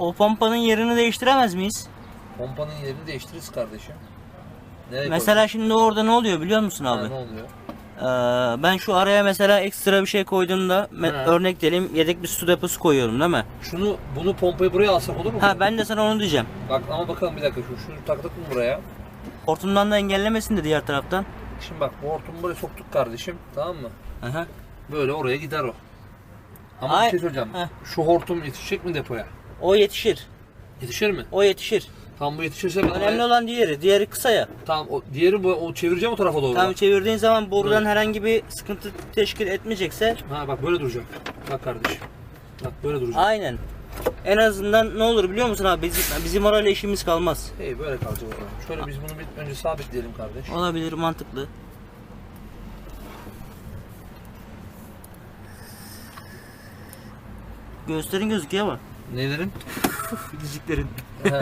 o pompanın yerini değiştiremez miyiz? Pompanın yerini değiştiririz kardeşim. Nereye Mesela şimdi orada ne oluyor biliyor musun abi? Ha, ne oluyor? Ee, ben şu araya mesela ekstra bir şey koyduğumda örnek diyelim yedek bir su deposu koyuyorum değil mi? Şunu bunu pompayı buraya alsak olur mu? Ha ben de sana onu diyeceğim. Bak ama bakalım bir dakika şu şunu taktık mı buraya? Hortumdan da engellemesin de diğer taraftan. Şimdi bak bu hortumu buraya soktuk kardeşim tamam mı? Aha. Böyle oraya gider o. Ama Ay- bir şey söyleyeceğim. Heh. Şu hortum yetişecek mi depoya? O yetişir. Yetişir mi? O yetişir. Tam bu yetişirse ben Önemli olan diğeri. Diğeri kısa ya. Tamam o diğeri bu o çevireceğim o tarafa doğru. Tam çevirdiğin zaman borudan herhangi bir sıkıntı teşkil etmeyecekse Ha bak böyle duracak. Bak kardeşim. Bak böyle duracak. aynen. En azından ne olur biliyor musun abi? Bizim, bizim orayla işimiz kalmaz. Hey böyle kalacak o zaman. Şöyle biz bunu bir önce sabitleyelim kardeş. Olabilir mantıklı. Göğüslerin gözüküyor ama. Nelerin? Diziklerin. ha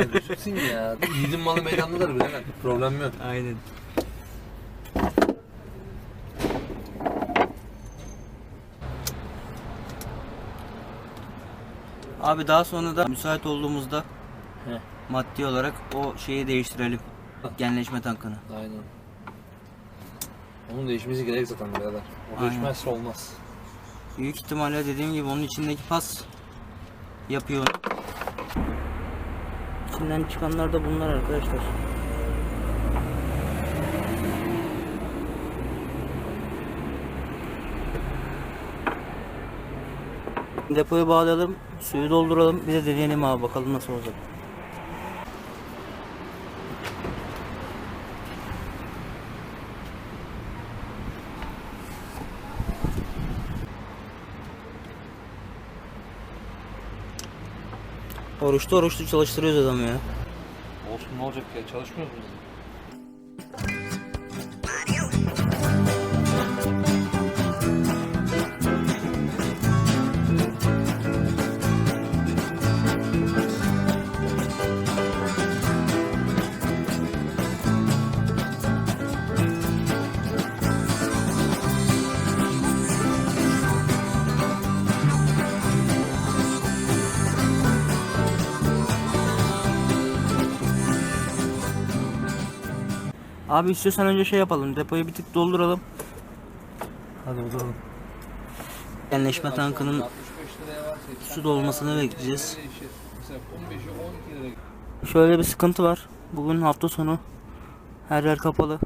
ya. Yiğidin malı meydandadır bile. Problem yok. Aynen. Abi daha sonra da müsait olduğumuzda Heh. maddi olarak o şeyi değiştirelim. Genleşme tankını. Aynen. Onun değişmesi gerek zaten birader. O Aynen. değişmezse olmaz. Büyük ihtimalle dediğim gibi onun içindeki pas yapıyor. İçinden çıkanlar da bunlar arkadaşlar. Depoya bağlayalım, suyu dolduralım, bir de deneyelim abi bakalım nasıl olacak. Oruçlu oruçlu çalıştırıyoruz adamı ya. Olsun ne olacak ya çalışmıyoruz biz. Abi istiyorsan önce şey yapalım, depoyu bir tık dolduralım. Hadi bakalım. Genleşme tankının 65 liraya varsa su dolmasını bekleyeceğiz. değişir. Mesela 15'e 12 lira. Şöyle bir sıkıntı var. Bugün hafta sonu her yer kapalı.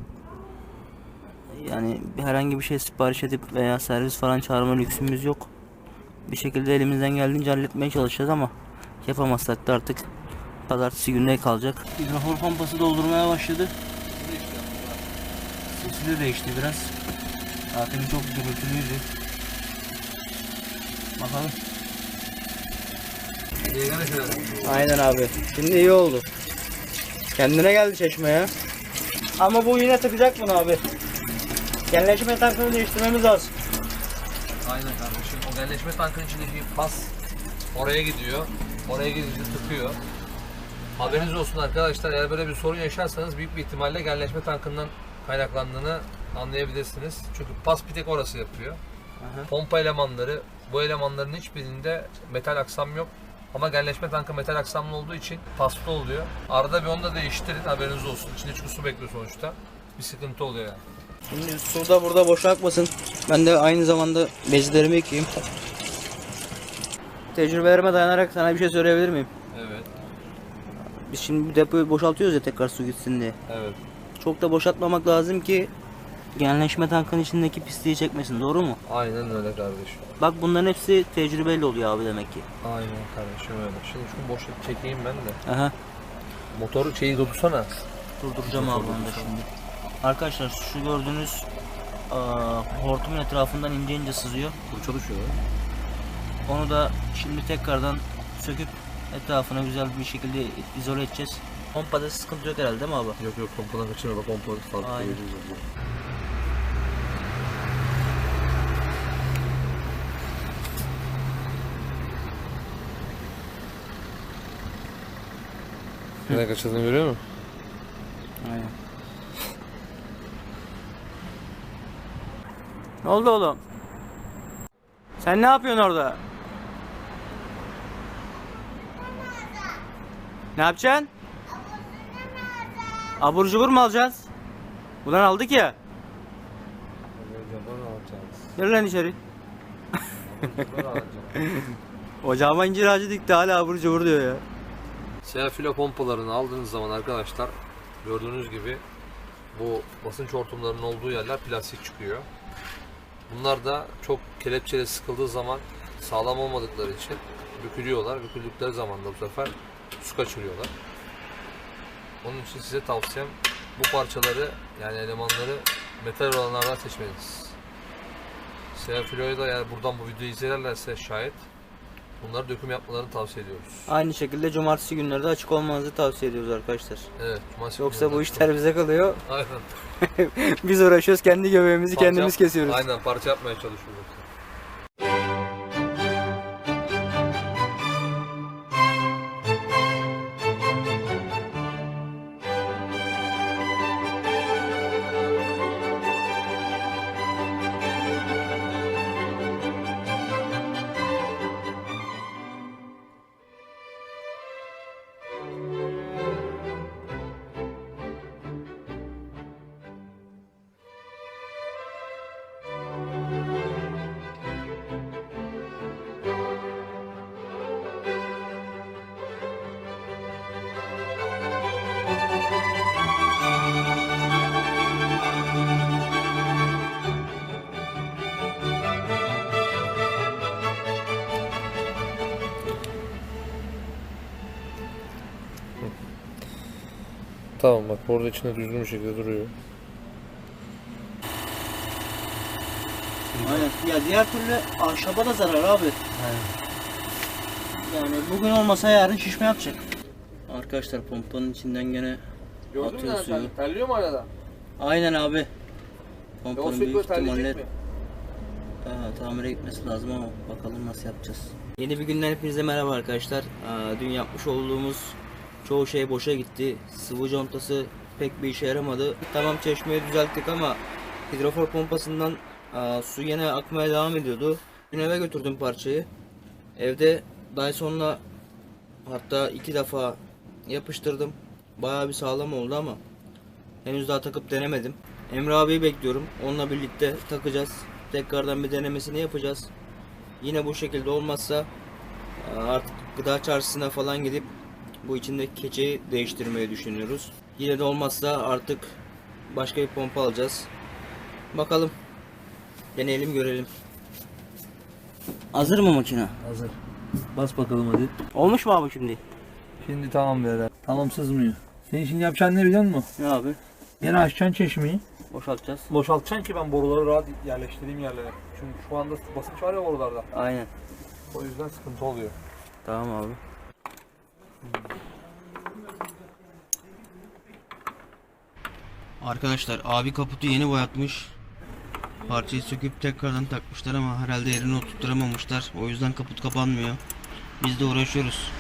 Yani herhangi bir şey sipariş edip veya servis falan çağırma lüksümüz yok. Bir şekilde elimizden geldiğince halletmeye çalışacağız ama yapamazsak da artık pazartesi gününe kalacak. Hidrofor pompası doldurmaya başladı. Sesi de değişti biraz. Zaten çok gürültülüydü. Bakalım. Aynen abi. Şimdi iyi oldu. Kendine geldi çeşme ya. Ama bu yine takacak bunu abi. Genleşme tankını değiştirmemiz lazım. Aynen kardeşim. O genleşme tankın içindeki pas oraya gidiyor. Oraya gidince tıkıyor. Haberiniz olsun arkadaşlar. Eğer böyle bir sorun yaşarsanız büyük bir ihtimalle genleşme tankından kaynaklandığını anlayabilirsiniz. Çünkü pas bir tek orası yapıyor. Aha. Pompa elemanları, bu elemanların hiçbirinde metal aksam yok. Ama genleşme tankı metal aksamlı olduğu için paslı oluyor. Arada bir onu da değiştirin haberiniz olsun. İçinde çünkü su bekliyor sonuçta. Bir sıkıntı oluyor yani. Şimdi suda burada boş akmasın. Ben de aynı zamanda bezlerimi yıkayayım. Tecrübelerime dayanarak sana bir şey söyleyebilir miyim? Evet, Biz şimdi bu depoyu boşaltıyoruz ya tekrar su gitsin diye. evet. Çok da boşaltmamak lazım ki genleşme tankın içindeki pisliği çekmesin. Doğru mu? Aynen öyle kardeşim. Bak bunların hepsi tecrübeli oluyor abi demek ki. Aynen kardeşim öyle. Şimdi şu boşluk çekeyim ben de. Aha. Motoru şeyi durdursana. Durduracağım abi onu da şimdi. Arkadaşlar şu gördüğünüz aa, hortumun etrafından ince ince sızıyor. Bu çalışıyor. Onu da şimdi tekrardan söküp etrafına güzel bir şekilde izole edeceğiz. Pompada sıkıntı yok herhalde değil mi abi? Yok yok pompadan kaçırma bak pompa farklı Aynen. geliyor. Ne kaçırdığını görüyor musun? Aynen. Ne oldu oğlum? Sen ne yapıyorsun orada? Ne yapacaksın? Abur cubur mu alacağız? Ulan aldık ya. Gel lan içeri. Ocağıma incir ağacı dikti hala abur cubur diyor ya. Seafilo pompalarını aldığınız zaman arkadaşlar gördüğünüz gibi bu basınç hortumlarının olduğu yerler plastik çıkıyor. Bunlar da çok kelepçeyle sıkıldığı zaman sağlam olmadıkları için bükülüyorlar. Büküldükleri zaman da bu sefer su kaçırıyorlar. Onun için size tavsiyem bu parçaları yani elemanları metal olanlardan seçmeniz. Seafilo'ya da yani buradan bu videoyu izlerlerse şayet bunları döküm yapmalarını tavsiye ediyoruz. Aynı şekilde cumartesi günleri de açık olmanızı tavsiye ediyoruz arkadaşlar. Evet. cumartesi Yoksa bu işler bize kalıyor. Aynen. Biz uğraşıyoruz kendi göbeğimizi Parça kendimiz yap- kesiyoruz. Aynen parça yapmaya çalışıyoruz. Tamam bak orada içinde düzgün bir şekilde duruyor. Aynen. Ya diğer türlü ahşaba da zarar abi. Yani bugün olmasa yarın şişme yapacak. Arkadaşlar pompanın içinden gene atıyor suyu. Terliyor mu arada? Aynen abi. E, Pompanın büyük ihtimalle Aa, tamire gitmesi lazım ama bakalım nasıl yapacağız. Yeni bir günden hepinize merhaba arkadaşlar. Aa, dün yapmış olduğumuz çoğu şey boşa gitti. Sıvı contası pek bir işe yaramadı. Tamam çeşmeyi düzelttik ama hidrofor pompasından aa, su yine akmaya devam ediyordu. Dün eve götürdüm parçayı. Evde Dyson'la hatta iki defa yapıştırdım. Bayağı bir sağlam oldu ama henüz daha takıp denemedim. Emre abiyi bekliyorum. Onunla birlikte takacağız. Tekrardan bir denemesini yapacağız. Yine bu şekilde olmazsa artık gıda çarşısına falan gidip bu içindeki keçeyi değiştirmeyi düşünüyoruz. Yine de olmazsa artık başka bir pompa alacağız. Bakalım. Deneyelim görelim. Hazır mı makine? Hazır. Bas bakalım hadi. Olmuş mu abi şimdi? Şimdi tamam birader. Tamam sızmıyor. Senin şimdi yapacağın ne biliyor musun? Ne abi? Yine açacaksın çeşmeyi. Boşaltacağız. Boşaltacaksın ki ben boruları rahat yerleştireyim yerlere. Çünkü şu anda basınç var ya borularda. Aynen. O yüzden sıkıntı oluyor. Tamam abi. Arkadaşlar abi kaputu yeni boyatmış. Parçayı söküp tekrardan takmışlar ama herhalde yerini oturtturamamışlar. O yüzden kaput kapanmıyor. Biz de uğraşıyoruz.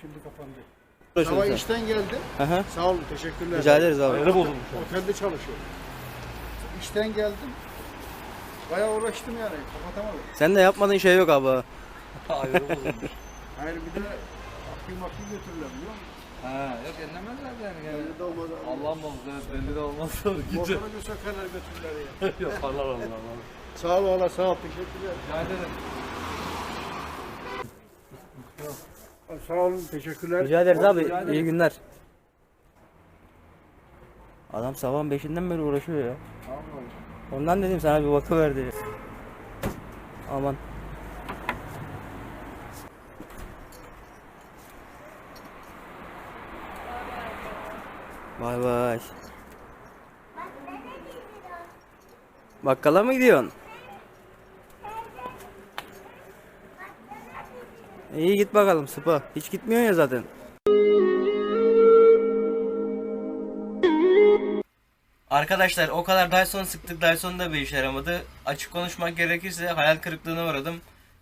Şimdi kapandı. Uğraşıyoruz Sabah işten geldim. Aha. Sağ olun, teşekkürler. Rica ederiz abi. Ayarı bozulmuş. Otelde çalışıyorum. İşten geldim. Bayağı uğraştım yani, kapatamadım. Sen de yapmadığın şey yok abi. Ayarı bozulmuş. Hayır bir de akbil makbil götürürler biliyor musun? ha, yok enlemezler yani. yani. Belli de olmadı. Allah'ım olsun evet belli de olmaz. Motora bir sökerler götürürler ya. Yaparlar Allah Allah. Sağ ol valla, sağ ol, teşekkürler. Rica ederim. Sağ olun, teşekkürler. Rica ederiz abi. Rica ederim. İyi günler. Adam sabahın beşinden beri uğraşıyor ya. Ondan dedim sana bir bakıver diye. Aman. Bay bay. Bakkala mı gidiyorsun? İyi git bakalım sıpa. Hiç gitmiyorsun ya zaten. Arkadaşlar o kadar Dyson sıktık Dyson da bir işe yaramadı. Açık konuşmak gerekirse hayal kırıklığına uğradım.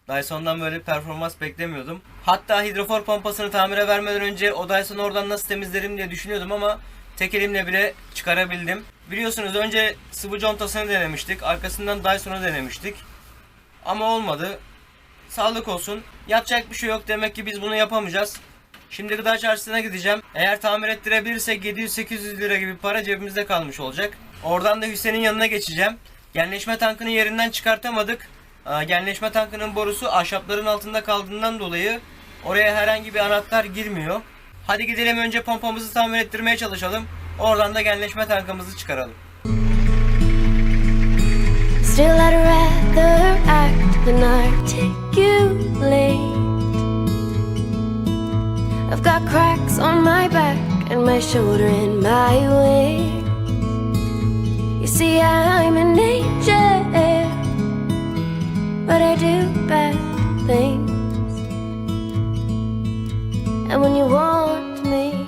Dyson'dan böyle performans beklemiyordum. Hatta hidrofor pompasını tamire vermeden önce o Dyson'ı oradan nasıl temizlerim diye düşünüyordum ama tek elimle bile çıkarabildim. Biliyorsunuz önce sıvı contasını denemiştik. Arkasından Dyson'u denemiştik. Ama olmadı. Sağlık olsun. Yapacak bir şey yok. Demek ki biz bunu yapamayacağız. Şimdi gıda çarşısına gideceğim. Eğer tamir ettirebilirsek 700-800 lira gibi para cebimizde kalmış olacak. Oradan da Hüseyin'in yanına geçeceğim. Genleşme tankını yerinden çıkartamadık. Aa, Genleşme tankının borusu ahşapların altında kaldığından dolayı oraya herhangi bir anahtar girmiyor. Hadi gidelim önce pompamızı tamir ettirmeye çalışalım. Oradan da genleşme tankımızı çıkaralım. Still, I'd rather act than articulate. I've got cracks on my back and my shoulder and my way. You see, I'm an angel, but I do bad things. And when you want me.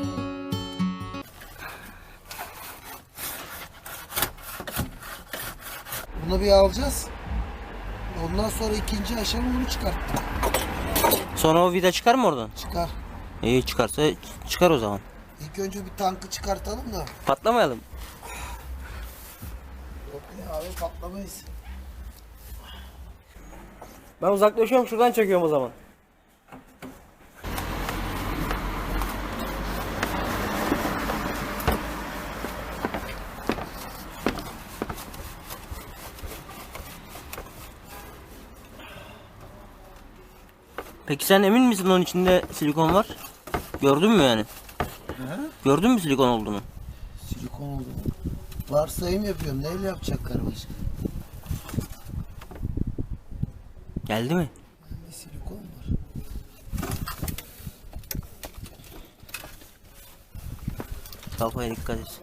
Bunu bir alacağız. Ondan sonra ikinci aşama bunu çıkarttık. Sonra o vida çıkar mı oradan? Çıkar. İyi çıkarsa çıkar o zaman. İlk önce bir tankı çıkartalım da. Patlamayalım. Yok ya abi patlamayız. Ben uzaklaşıyorum şuradan çekiyorum o zaman. Peki sen emin misin onun içinde silikon var? Gördün mü yani? Gördün mü silikon olduğunu? Silikon oldu. Varsayım yapıyorum. Neyle yapacaklar başka? Geldi mi? Bir silikon var. Kafaya dikkat et.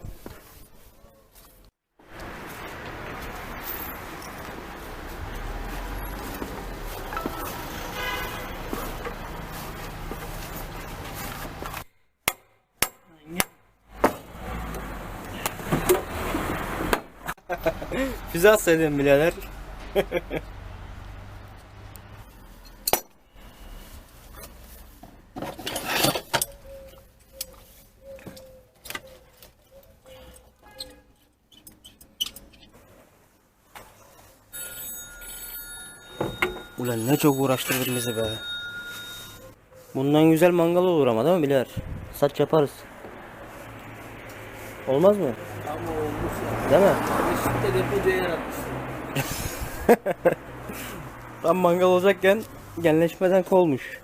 Füze atsaydın birader. Ulan ne çok uğraştırdın bizi be. Bundan güzel mangal olur ama değil mi birader? Saç yaparız. Olmaz mı? Ama olmuş ya. Değil mi? Işıkta depocuya yaratmışsın. Tam mangal olacakken genleşmeden kolmuş.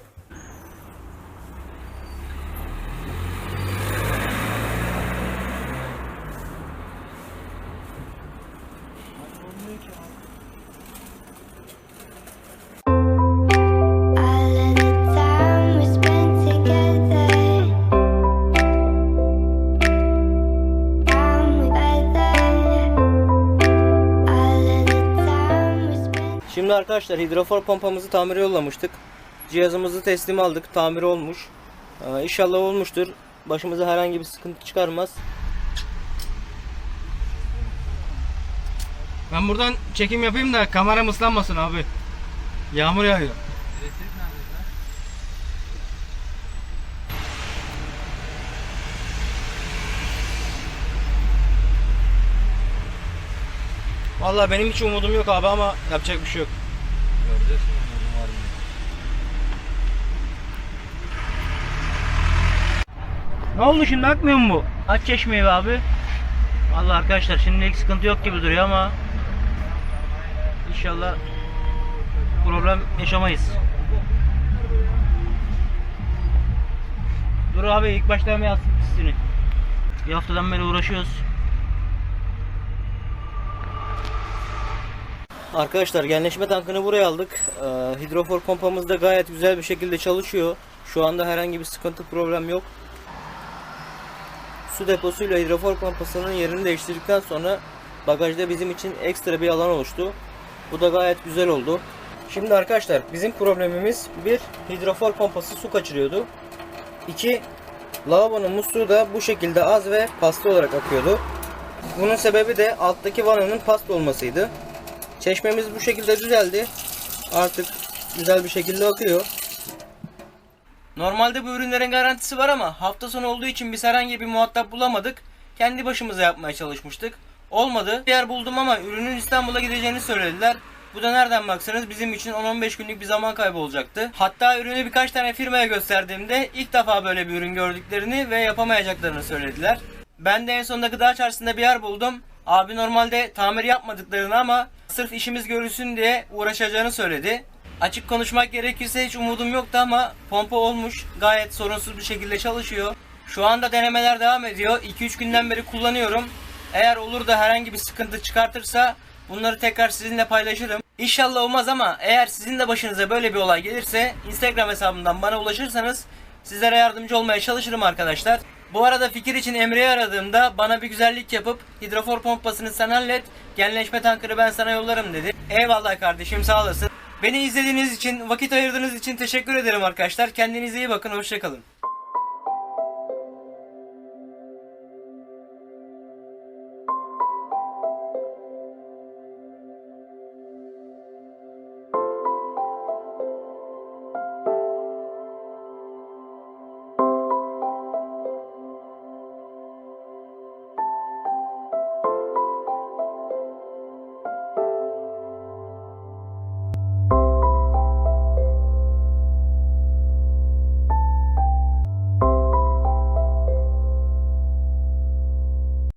Şimdi arkadaşlar hidrofor pompamızı tamire yollamıştık. Cihazımızı teslim aldık. Tamiri olmuş. Ee, inşallah olmuştur. Başımıza herhangi bir sıkıntı çıkarmaz. Ben buradan çekim yapayım da kameram ıslanmasın abi. Yağmur yağıyor. Vallahi benim hiç umudum yok abi ama yapacak bir şey yok. Göreceğiz şimdi umudum var mı? Ne oldu şimdi akmıyor mu bu? Aç çeşmeyi be abi. Vallahi arkadaşlar şimdilik sıkıntı yok gibi duruyor ama inşallah problem yaşamayız. Dur abi ilk baştan bir yazsın. Bir haftadan beri uğraşıyoruz. Arkadaşlar genleşme tankını buraya aldık. Ee, hidrofor pompamız da gayet güzel bir şekilde çalışıyor. Şu anda herhangi bir sıkıntı problem yok. Su deposuyla hidrofor pompasının yerini değiştirdikten sonra bagajda bizim için ekstra bir alan oluştu. Bu da gayet güzel oldu. Şimdi arkadaşlar bizim problemimiz bir hidrofor pompası su kaçırıyordu. İki lavabonun musluğu da bu şekilde az ve paslı olarak akıyordu. Bunun sebebi de alttaki vananın paslı olmasıydı. Çeşmemiz bu şekilde düzeldi. Artık güzel bir şekilde akıyor. Normalde bu ürünlerin garantisi var ama hafta sonu olduğu için biz herhangi bir muhatap bulamadık. Kendi başımıza yapmaya çalışmıştık. Olmadı. Bir yer buldum ama ürünün İstanbul'a gideceğini söylediler. Bu da nereden baksanız bizim için 10-15 günlük bir zaman kaybı olacaktı. Hatta ürünü birkaç tane firmaya gösterdiğimde ilk defa böyle bir ürün gördüklerini ve yapamayacaklarını söylediler. Ben de en sonunda gıda çarşısında bir yer buldum. Abi normalde tamir yapmadıklarını ama sırf işimiz görülsün diye uğraşacağını söyledi. Açık konuşmak gerekirse hiç umudum yoktu ama pompa olmuş. Gayet sorunsuz bir şekilde çalışıyor. Şu anda denemeler devam ediyor. 2-3 günden beri kullanıyorum. Eğer olur da herhangi bir sıkıntı çıkartırsa bunları tekrar sizinle paylaşırım. İnşallah olmaz ama eğer sizin de başınıza böyle bir olay gelirse Instagram hesabımdan bana ulaşırsanız sizlere yardımcı olmaya çalışırım arkadaşlar. Bu arada fikir için Emre'yi aradığımda bana bir güzellik yapıp hidrofor pompasını sen hallet, genleşme tankını ben sana yollarım dedi. Eyvallah kardeşim sağ olasın. Beni izlediğiniz için, vakit ayırdığınız için teşekkür ederim arkadaşlar. Kendinize iyi bakın, hoşçakalın.